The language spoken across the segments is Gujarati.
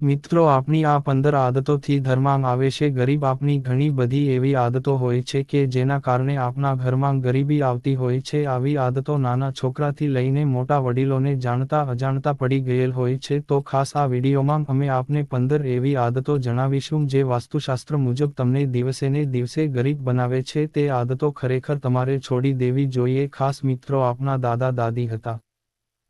મિત્રો આપની આ પંદર આદતોથી ધર્માંગ આવે છે. ગરીબ આપની ઘણી બધી એવી આદતો હોય છે કે જેના કારણે આપના ઘરમાં ગરીબી આવતી હોય છે. આવી આદતો નાના છોકરાથી લઈને મોટા વડીલોને જાણતા અજાણતા પડી ગયેલ હોય છે. તો ખાસ આ વિડીયોમાં અમે આપને પંદર એવી આદતો જણાવીશું જે વાસ્તુશાસ્ત્ર મુજબ તમને દિવસેને દિવસે ગરીબ બનાવે છે. તે આદતો ખરેખર તમારે છોડી દેવી જોઈએ. ખાસ મિત્રો, આપના દાદા દાદી હતા.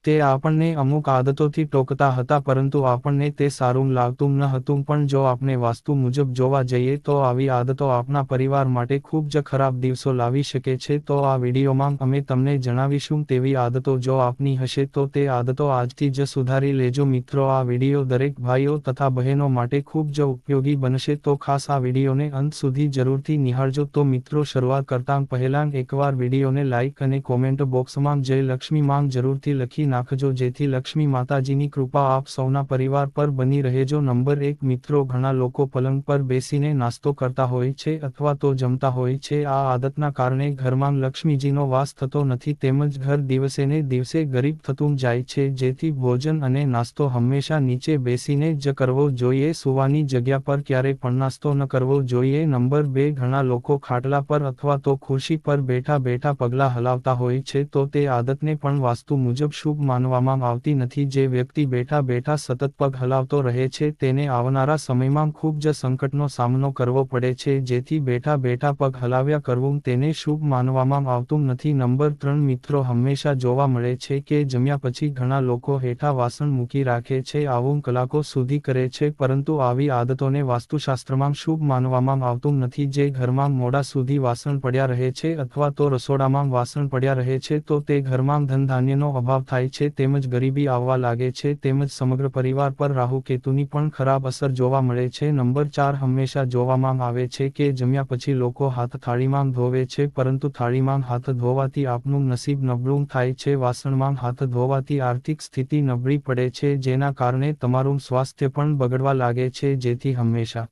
તે આપણને અમુક આદતોથી ટોકતા હતા પરંતુ આપણને તે સારું લાગતું ન હતું. પણ જો આપણે વાસ્તુ મુજબ જોવા જઈએ તો આવી આદતો આપણા પરિવાર માટે ખૂબ જ ખરાબ દિવસો લાવી શકે છે. તો આ વિડીયોમાં અમે તમને જણાવીશું તેવી આદતો જો આપની હશે તો તે આદતો આજથી જ સુધારી લેજો. મિત્રો, આ વીડિયો દરેક ભાઈઓ તથા બહેનો માટે ખૂબ જ ઉપયોગી બનશે. તો ખાસ આ વિડીયોને અંત સુધી જરૂરથી નિહાળજો. તો મિત્રો, શરૂઆત કરતાં પહેલાં એકવાર વિડીયોને લાઇક અને કોમેન્ટ બોક્સમાં જય લક્ષ્મી માંગ જરૂરથી લખી નાખજો જેથી લક્ષ્મી માતાજીની કૃપા આપ સૌના પરિવાર પર બની રહેજો નંબર એક મિત્રો ઘણા લોકો પલંગ પર બેસીને નાસ્તો કરતા હોય છે અથવા તો જમતા હોય છે, આ આદતના કારણે ઘરમાં લક્ષ્મીજીનો વાસ થતો નથી. તેમજ ઘર દિવસેને દિવસે ગરીબ થતું જાય છે, જેથી ભોજન અને નાસ્તો હંમેશા નીચે બેસીને જ કરવો જોઈએ. સુવાની જગ્યા પર ક્યારે પણ નાસ્તો ન કરવો જોઈએ. નંબર બે, ઘણા લોકો ખાટલા પર અથવા તો ખુરશી પર બેઠા બેઠા પગલા હલાવતા હોય છે, તો તે આદતને પણ વાસ્તુ મુજબ શુભ માનવામાં આવતી નથી. જે વ્યક્તિ બેઠા બેઠા સતત પગ હલાવતો રહે છે, તેને આવનારા સમયમાં ખૂબ જ સંકટનો સામનો કરવો પડે છે. જેથી બેઠા બેઠા પગ હલાવ્યા કરવું તેને શુભ માનવામાં આવતું નથી. નંબર ત્રણ, મિત્રો હંમેશા જોવા મળે છે કે જમ્યા પછી ઘણા લોકો હેઠા વાસણ મૂકી રાખે છે, આવું કલાકો સુધી કરે છે, પરંતુ આવી આદતોને વાસ્તુશાસ્ત્રમાં શુભ માનવામાં આવતું નથી. જે ઘરમાં મોડા સુધી વાસણ પડ્યા રહે છે અથવા તો રસોડામાં વાસણ પડ્યા રહે છે, તો તે ઘરમાં ધન ધાન્યનો અભાવ થાય છે તેમજ ગરીબી આવવા લાગે છે તેમજ સમગ્ર પરિવાર પર રાહુ કેતુની પણ ખરાબ અસર જોવા મળે છે. નંબર ચાર હંમેશા જોવામાં આવે છે કે જમ્યા પછી લોકો હાથ થાળીમાં ધોવે છે, પરંતુ થાળીમાં હાથ ધોવાથી આપનું નસીબ નબળું થાય છે. વાસણમાં હાથ ધોવાથી આર્થિક સ્થિતિ નબળી પડે છે, જેના કારણે તમારું સ્વાસ્થ્ય પણ બગડવા લાગે છે. જેથી હંમેશા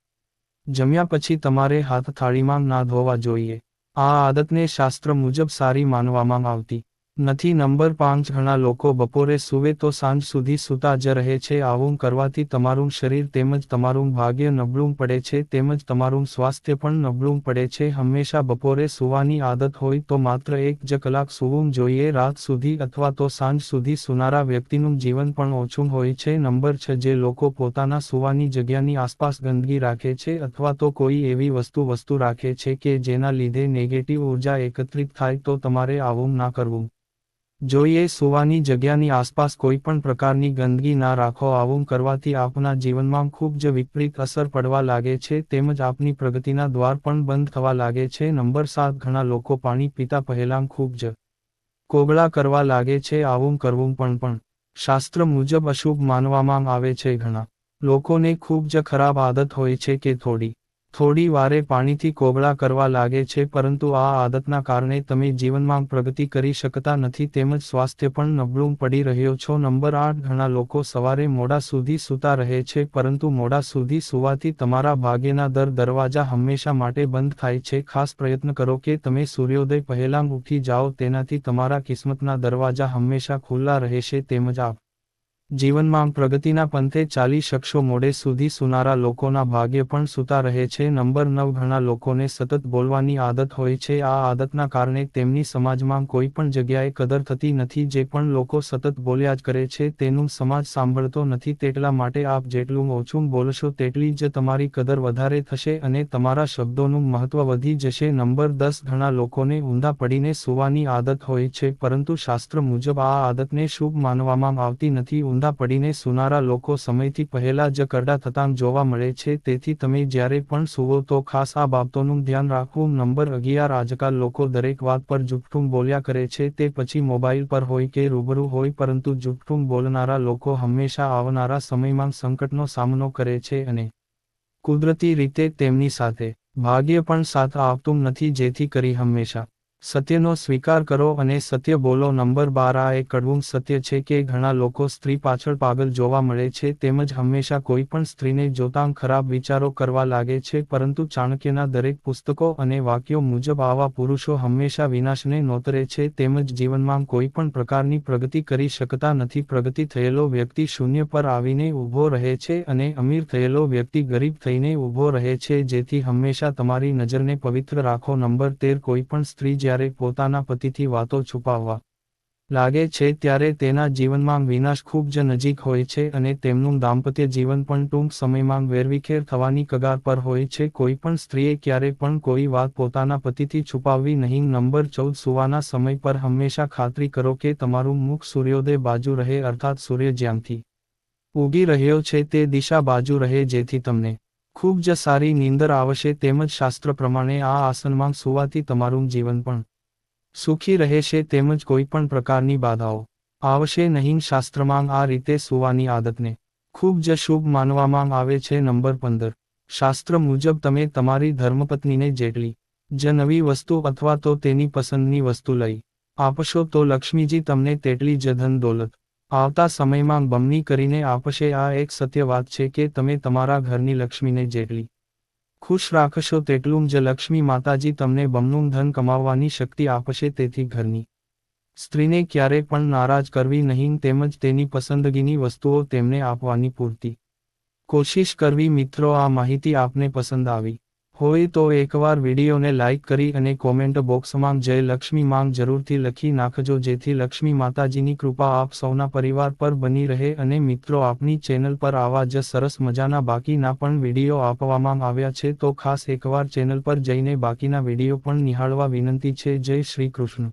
જમ્યા પછી તમારે હાથ થાળીમાં ના ધોવા જોઈએ. આ આદતને શાસ્ત્ર મુજબ સારી માનવામાં આવતી નથી, નંબર પાંચ, ઘણા લોકો બપોરે સૂવે તો સાંજ સુધી સૂતા જ રહે છે. આવું કરવાથી તમારું શરીર તેમજ તમારું ભાગ્ય નબળું પડે છે, તેમજ તમારું સ્વાસ્થ્ય પણ નબળું પડે છે. હંમેશા બપોરે સૂવાની આદત હોય તો માત્ર એક જ કલાક સૂવું જોઈએ. રાત સુધી અથવા તો સાંજ સુધી સૂનારા વ્યક્તિનું જીવન પણ ઓછું હોય છે. નંબર છ, જે લોકો પોતાના સૂવાની જગ્યાની આસપાસ ગંદકી રાખે છે અથવા તો કોઈ એવી વસ્તુ વસ્તુ રાખે છે કે જેના લીધે નેગેટિવ ઊર્જા એકત્રિત થાય તો તમારે આવું ના કરવું. જોઈએ સુવાની જગ્યાની આસપાસ કોઈ પણ પ્રકારની ગંદકી ના રાખો. આવું કરવાથી આપના જીવનમાં ખૂબ જ વિપરીત અસર પડવા લાગે છે તેમજ આપની પ્રગતિના દ્વાર પણ બંધ થવા લાગે છે. નંબર સાત, ઘણા લોકો પાણી પીતા પહેલાં ખૂબ જ કોગળા કરવા લાગે છે. આવું કરવું પણ પણ. શાસ્ત્ર મુજબ અશુભ માનવામાં આવે છે. ઘણા લોકોને ખૂબ જ ખરાબ આદત હોય છે કે થોડી થોડી વારે પાણીથી કોગળા કરવા લાગે છે, પરંતુ આ આદતના કારણે તમે જીવનમાં પ્રગતિ કરી શકતા નથી, તેમજ સ્વાસ્થ્ય પણ નબળું પડી રહ્યો છો. નંબર આઠ, ઘણા લોકો સવારે મોડા સુધી સૂતા રહે છે, પરંતુ મોડા સુધી સુવાથી તમારા ભાગ્યના દર દરવાજા હંમેશા માટે બંધ થાય છે. ખાસ પ્રયત્ન કરો કે તમે સૂર્યોદય પહેલાં ઉઠી જાઓ, તેનાથી તમારા કિસ્મતના દરવાજા હંમેશા ખુલ્લા રહેશે, તેમજ આપ જીવનમાં પ્રગતિના પંથે ચાલી શકશો મોડે સુધી સુનારા લોકોના ભાગ્ય પણ સૂતા રહે છે. નંબર નવ, ઘણા લોકોને સતત બોલવાની આદત હોય છે. આ આદતના કારણે તેમની સમાજમાં કોઈ પણ જગ્યાએ કદર થતી નથી. જે પણ લોકો સતત બોલ્યા જ કરે છે, તેનું સમાજ સાંભળતો નથી. તેટલા માટે આપ જેટલું ઓછું બોલશો તેટલી જ તમારી કદર વધારે થશે અને તમારા શબ્દોનું મહત્વ વધી જશે. નંબર દસ, ઘણા લોકોને ઊંધા પડીને સૂવાની આદત હોય છે, પરંતુ શાસ્ત્ર મુજબ આ આદતને શુભ માનવામાં આવતી નથી. ઊંધા પડીને સુનારા લોકો સમયથી પહેલા જ કરડા થતાં જોવા મળે છે. તેથી તમે જ્યારે પણ સુવો તો ખાસ આ બાબતોનું ધ્યાન રાખવું. નંબર અગિયાર, આજકાલ લોકો દરેક વાત પર જુઠ્ઠું બોલ્યા કરે છે. તે પછી મોબાઈલ પર હોય કે રૂબરૂ હોય, પરંતુ જુઠ્ઠું બોલનારા લોકો હંમેશા આવનારા સમયમાં સંકટનો સામનો કરે છે અને કુદરતી રીતે તેમની સાથે ભાગ્ય પણ સાથ આપતું નથી, જેથી કરી હંમેશા સત્યનો સ્વીકાર કરો અને સત્ય બોલો. નંબર બાર, આ એ કડવું સત્ય છે કે ઘણા લોકો સ્ત્રી પાછળ પાગલ જોવા મળે છે, તેમજ હંમેશા કોઈ પણ સ્ત્રીને જોતાં ખરાબ વિચારો કરવા લાગે છે, પરંતુ ચાણક્યના દરેક પુસ્તકો અને વાક્યો મુજબ આવા પુરુષો હંમેશા વિનાશને નોતરે છે, તેમજ જીવનમાં કોઈ પણ પ્રકારની પ્રગતિ કરી શકતા નથી. પ્રગતિ થયેલો વ્યક્તિ શૂન્ય પર આવીને ઊભો રહે છે અને અમીર થયેલો વ્યક્તિ ગરીબ થઈને ઊભો રહે છે, જેથી હંમેશા તમારી નજરને પવિત્ર રાખો. નંબર તેર, કોઈ પણ સ્ત્રી જ્યારે પોતાના પતિથી વાતો છુપાવવા લાગે છે ત્યારે તેના જીવનમાં વિનાશ ખૂબ જ નજીક હોય છે અને તેમનું દાંપત્ય જીવન પણ ટૂંક સમયમાં વેરવિખેર થવાની કગાર પર હોય છે. કોઈ પણ સ્ત્રીએ ક્યારે પણ કોઈ વાત પોતાના પતિથી છુપાવવી નહીં. નંબર ચૌદ, સુવાના સમય પર હંમેશા ખાતરી કરો કે તમારું મુખ સૂર્યોદય બાજુ રહે, અર્થાત સૂર્ય જ્યાંથી ઉગી રહ્યો છે તે દિશા બાજુ રહે જેથી તમને ખૂબ જ સારી નીંદર આવશે તેમજ શાસ્ત્ર પ્રમાણે આ આસનમાં સુવાથી તમારું જીવન પણ સુખી રહેશે તેમજ કોઈ પણ પ્રકારની બાધાઓ આવશે નહીં. શાસ્ત્રમાં આ રીતે સુવાની આદતને ખૂબ જ શુભ માનવામાં આવે છે. નંબર પંદર. શાસ્ત્ર મુજબ તમે તમારી ધર્મપત્નીને જેટલી જ નવી વસ્તુ અથવા તો તેની પસંદની વસ્તુ લઈ આપશો તો લક્ષ્મીજી તમને તેટલી જ ધન દોલત આવતા સમયમાં બમણી કરીને આપશે. આ એક સત્ય વાત છે કે તમે તમારા ઘરની લક્ષ્મીને જેટલી ખુશ રાખશો તેટલું જ લક્ષ્મી માતાજી તમને બમણું ધન કમાવવાની શક્તિ આપશે. તેથી ઘરની સ્ત્રીને ક્યારે પણ નારાજ કરવી નહીં, તેમજ તેની પસંદગીની વસ્તુઓ તેમને આપવાની પૂરતી કોશિશ કરવી. મિત્રો, આ માહિતી આપને પસંદ આવી. હોય તો એકવાર વિડીયોને લાઇક કરી અને કોમેન્ટ બોક્સમાં જય લક્ષ્મી માંગ જરૂરથી લખી નાખજો, જેથી લક્ષ્મી માતાજીની કૃપા આપ સૌના પરિવાર પર બની રહે અને મિત્રો આપની ચેનલ પર આવા જ સરસ મજાના બાકીના પણ વીડિયો આપવામાં આવ્યા છે. તો ખાસ એકવાર ચેનલ પર જઈને બાકીના વીડિયો પણ નિહાળવા વિનંતી છે. જય શ્રી કૃષ્ણ.